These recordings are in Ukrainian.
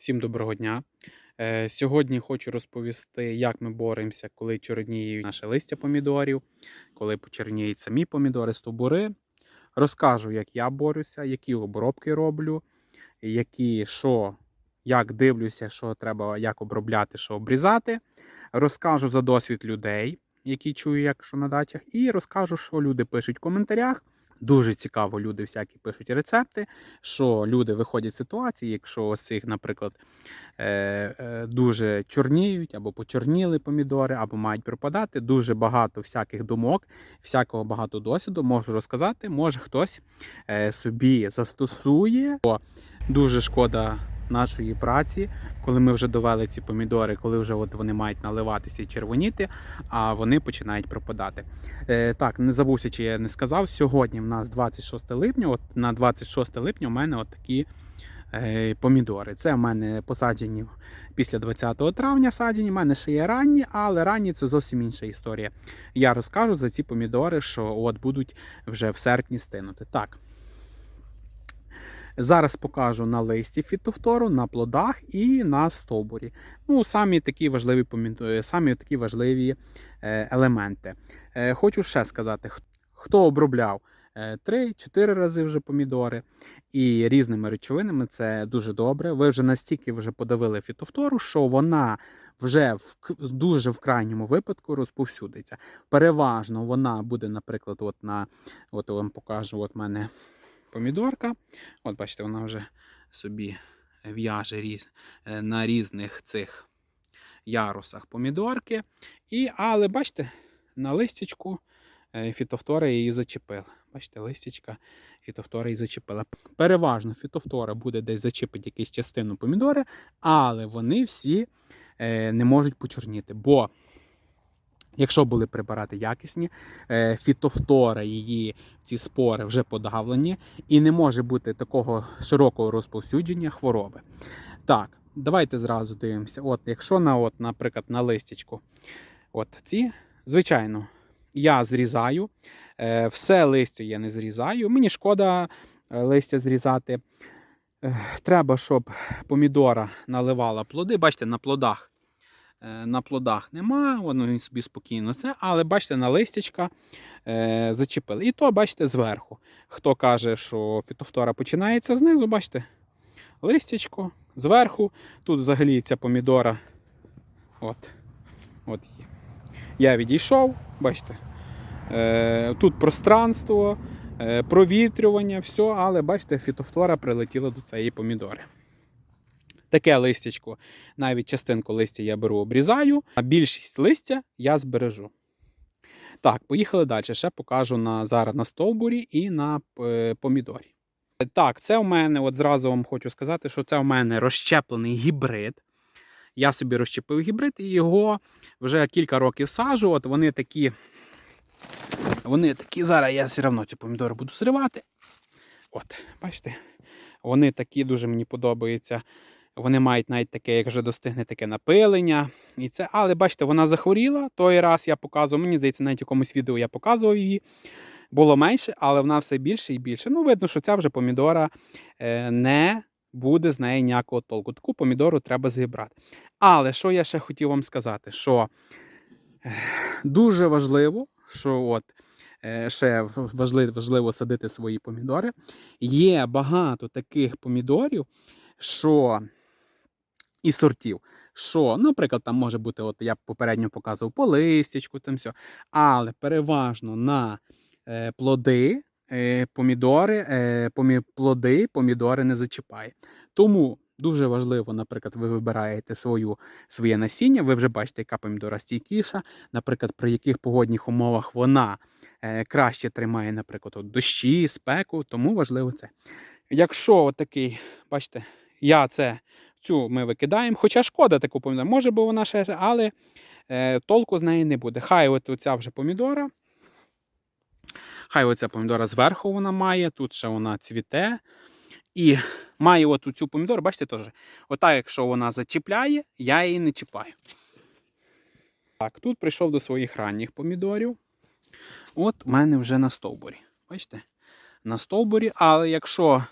Всім доброго дня. Е, Сьогодні хочу розповісти, як ми боремося, коли чорніють наше листя помідорів, коли почерніють самі помідори, стовбури. Розкажу, як я борюся, які обробки роблю, які що, як дивлюся, що треба як обробляти, що обрізати. Розкажу за досвід людей, які чую, як що на дачах, і розкажу, що люди пишуть в коментарях. Дуже цікаво, люди всякі пишуть рецепти, що люди виходять з ситуації, якщо ось цих, наприклад, е, е, дуже чорніють або почорніли помідори, або мають пропадати. Дуже багато всяких думок, всякого багато досвіду можу розказати. Може хтось е, собі застосує. Бо дуже шкода нашої праці, коли ми вже довели ці помідори, коли вже от вони мають наливатися і червоніти, а вони починають пропадати. Е, так, не забувся, чи я не сказав. Сьогодні в нас 26 липня. От на 26 липня у мене от такі е, помідори. Це в мене посаджені після 20 травня саджені. У мене ще є ранні, але ранні це зовсім інша історія. Я розкажу за ці помідори, що от будуть вже в серпні стинути. Так. Зараз покажу на листі фітофтору, на плодах і на стовбурі. Ну, самі такі важливі самі такі важливі е, елементи. Е, Хочу ще сказати, хто обробляв 3-4 рази вже помідори і різними речовинами, це дуже добре. Ви вже настільки вже подавили фітофтору, що вона вже в дуже в крайньому випадку розповсюдиться. Переважно вона буде, наприклад, от на от вам покажу, от мене помідорка. От бачите, вона вже собі в'яже різ, е, на різних цих ярусах помідорки. І, але бачите, на листячку е, фітофтора її зачепила. Бачите, листячка фітофтора її зачепила. Переважно фітофтора буде десь зачепити якусь частину помідори, але вони всі е, не можуть почорніти. Бо якщо були препарати якісні, е, фітофтора її ці спори вже подавлені, і не може бути такого широкого розповсюдження хвороби. Так, давайте зразу дивимося. От, якщо на, от, наприклад, на листячку, от ці, звичайно, я зрізаю. Е, все листя я не зрізаю. Мені шкода е, листя зрізати. Треба, щоб помідора наливала плоди. Бачите, на плодах. Е, На плодах нема, воно він собі спокійно це, але бачите, на листячка е, зачепили. І то, бачите, зверху. Хто каже, що фітофтора починається знизу, бачите, листячко, зверху. Тут взагалі ця помідора. От, от є. Я відійшов, бачите. Е, тут пространство, е, провітрювання, все, але бачите, фітофтора прилетіла до цієї помідори. Таке листячко, навіть частинку листя я беру, обрізаю, а більшість листя я збережу. Так, поїхали далі. Ще покажу на, зараз на стовбурі і на е, помідорі. Так, це у мене, от зразу вам хочу сказати, що це у мене розщеплений гібрид. Я собі розщепив гібрид і його вже кілька років сажу. От вони такі. Вони такі, зараз я все одно цю помідору буду зривати. От, бачите, вони такі дуже мені подобаються. Вони мають навіть таке, як вже достигне таке напилення. І це, але бачите, вона захворіла. Той раз я показував, мені здається, навіть якомусь відео я показував її. Було менше, але вона все більше і більше. Ну, видно, що ця вже помідора е, не буде з неї ніякого толку. Таку помідору треба зібрати. Але що я ще хотів вам сказати, що е, дуже важливо, що от е, ще важливо, важливо садити свої помідори. Є багато таких помідорів, що і сортів. Що, наприклад, там може бути, от я попередньо показував по листячку, там все. Але переважно на е, плоди, е, помідори, е, помі, плоди, помідори не зачіпає. Тому дуже важливо, наприклад, ви вибираєте свою, своє насіння, ви вже бачите, яка помідора стійкіша, наприклад, при яких погодних умовах вона е, краще тримає, наприклад, от дощі, спеку, тому важливо це. Якщо такий, бачите, я це цю ми викидаємо. Хоча шкода таку помідору, може би вона ще, але е, толку з неї не буде. Хай от оця вже помідора. Хай оця помідора зверху вона має, тут ще вона цвіте. І має от цю помідору, бачите, теж. Отак, якщо вона зачіпляє, я її не чіпаю. Так, тут прийшов до своїх ранніх помідорів. От у мене вже на стовбурі. Бачите? На стовбурі, але якщо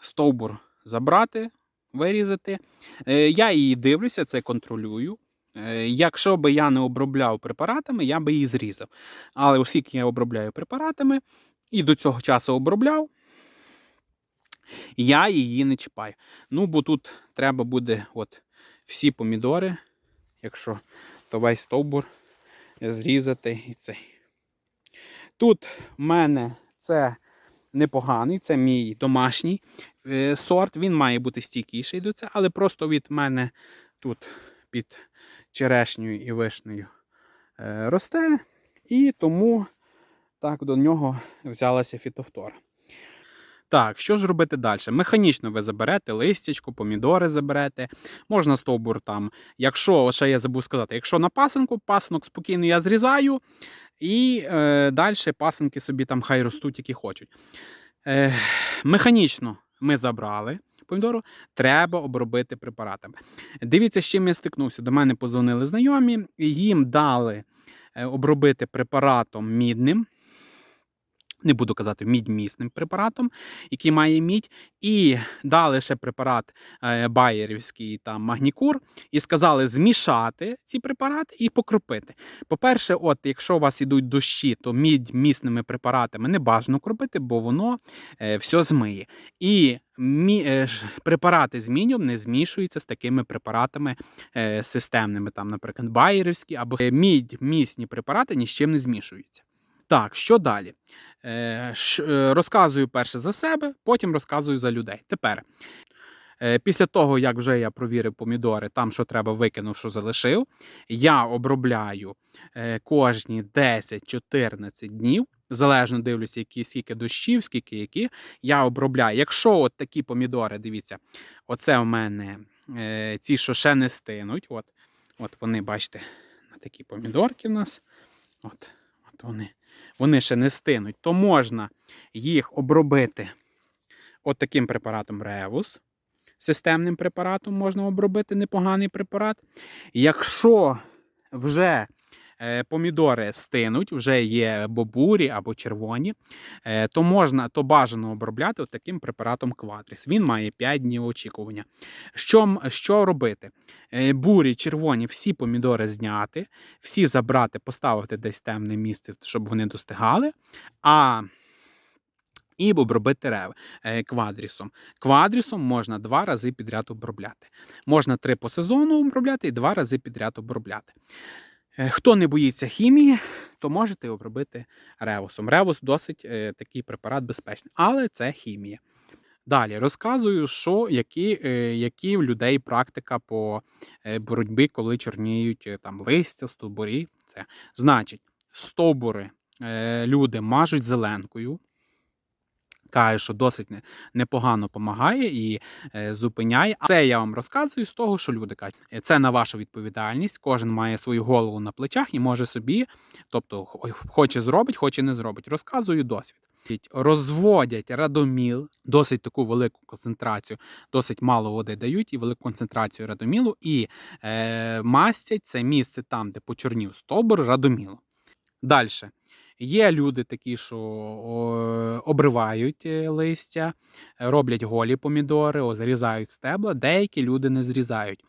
стовбур забрати, вирізати. Е, Я її дивлюся, це контролюю. Е, Якщо би я не обробляв препаратами, я би її зрізав. Але оскільки я обробляю препаратами і до цього часу обробляв, я її не чіпаю. Ну, бо тут треба буде от всі помідори, якщо то весь стовбур зрізати і цей. Тут в мене це непоганий, це мій домашній е, сорт. Він має бути стійкіший до цього, але просто від мене тут під черешнею і вишнею е, росте. І тому так до нього взялася фітофтора. Так, що ж робити далі? Механічно ви заберете листячку, помідори заберете. Можна стовбур там. Якщо, ще я забув сказати, якщо на пасинку, пасинок спокійно я зрізаю, і е, далі пасинки собі там хай ростуть, які хочуть. Е, механічно ми забрали помідору, треба обробити препаратами. Дивіться, з чим я стикнувся. До мене позвонили знайомі, їм дали е, обробити препаратом мідним. Не буду казати мідьмісним препаратом, який має мідь, і дали ще препарат е, Байерівський там магнікур, і сказали змішати ці препарати і покропити. По-перше, от якщо у вас ідуть дощі, то мідь місними препаратами не бажано кропити, бо воно е, все змиє. І мі, е, препарати з міднем не змішуються з такими препаратами системними, там, наприклад, Байерівські або е, мідь місні препарати ні з чим не змішуються. Так, що далі? Е, ш- е, Розказую перше за себе, потім розказую за людей. Тепер, е, після того, як вже я провірив помідори, там що треба викинув, що залишив, я обробляю е, кожні 10-14 днів. Залежно дивлюся, які скільки дощів, скільки які. Я обробляю. Якщо от такі помідори, дивіться, оце у мене ці, що ще не стинуть. От, от вони, бачите, на такі помідорки в нас. От, от вони вони ще не стинуть, то можна їх обробити от таким препаратом Ревус. Системним препаратом можна обробити непоганий препарат. Якщо вже помідори стинуть, вже є бобурі або червоні, е, то можна, то бажано обробляти таким препаратом Квадріс. Він має 5 днів очікування. Що, що робити? Е, Бурі, червоні, всі помідори зняти, всі забрати, поставити десь темне місце, щоб вони достигали. А і обробити рев е, квадрісом. Квадрісом можна два рази підряд обробляти. Можна три по сезону обробляти і два рази підряд обробляти. Е, Хто не боїться хімії, то можете обробити ревусом. Ревус досить е, такий препарат безпечний, але це хімія. Далі розказую, що які, е, які в людей практика по боротьбі, коли чорніють там листя, стовбурі. Це значить, стовбури люди мажуть зеленкою. Каже, що досить не- непогано допомагає і е, зупиняє. А це я вам розказую з того, що люди кажуть, е, це на вашу відповідальність. Кожен має свою голову на плечах і може собі, тобто, хоче зробить, хоче не зробить. Розказую досвід. Розводять радоміл, досить таку велику концентрацію, досить мало води дають і велику концентрацію радомілу, і е, мастять це місце там, де почорнів стовбур радомілом. Далі. Є люди такі, що обривають е, листя, роблять голі помідори, о, зрізають стебла. Деякі люди не зрізають.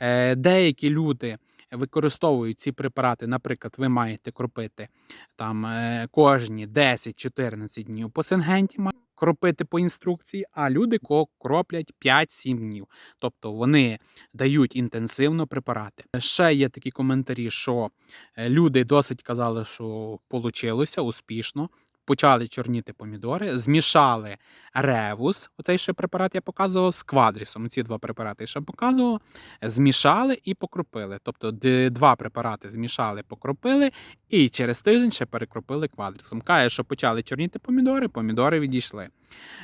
Е, Деякі люди використовують ці препарати. Наприклад, ви маєте кропити там е, кожні 10-14 днів по сингенті, кропити по інструкції, а люди кроплять 5-7 днів. Тобто вони дають інтенсивно препарати. Ще є такі коментарі, що Е, Люди досить казали, що вийшло успішно. Почали чорніти помідори, змішали ревус, оцей ще препарат я показував з квадрісом. Ці два препарати ще показував. Змішали і покропили. Тобто два препарати змішали, покропили, і через тиждень ще перекропили квадрісом. Каже, що почали чорніти помідори, помідори відійшли.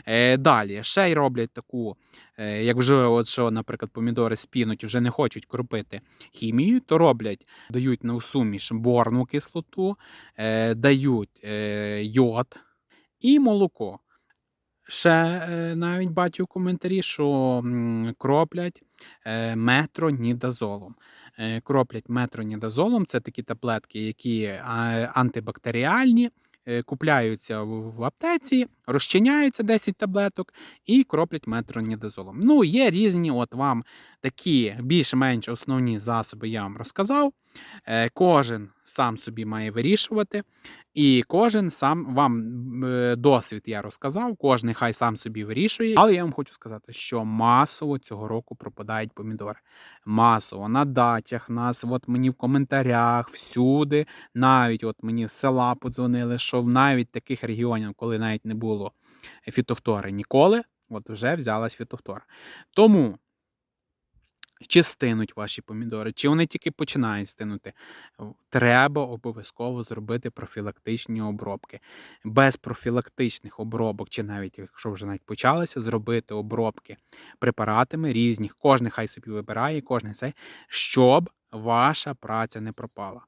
Е, далі ще й роблять таку, е, як вже, от що, наприклад, помідори спінуть, вже не хочуть кропити хімію, то роблять дають на суміш борну кислоту, е, дають е, йод і молоко. Ще е, навіть бачу в коментарі, що кроплять е, метронідазолом. Е, кроплять метронідазолом це такі таблетки, які антибактеріальні. Е, купляються в аптеці, розчиняються 10 таблеток і кроплять метронідазолом. Ну, є різні, от вам такі більш-менш основні засоби я вам розказав. Е, Кожен сам собі має вирішувати, і кожен сам вам е, досвід я розказав, кожен хай сам собі вирішує. Але я вам хочу сказати, що масово цього року пропадають помідори. Масово на дачах, нас, от мені в коментарях, всюди, навіть от мені з села подзвонили, що навіть таких регіонів, коли навіть не було фітофтори ніколи, от вже взялась фітофтора. Тому. Чи стинуть ваші помідори, чи вони тільки починають стинути. Треба обов'язково зробити профілактичні обробки. Без профілактичних обробок, чи навіть якщо вже навіть почалися, зробити обробки препаратами різних, кожен хай собі вибирає, кожен цей, щоб ваша праця не пропала.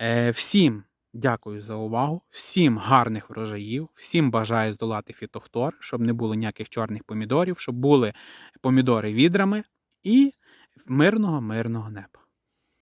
Е, всім дякую за увагу, всім гарних врожаїв, всім бажаю здолати фітофтор, щоб не було ніяких чорних помідорів, щоб були помідори відрами і мирного, мирного неба.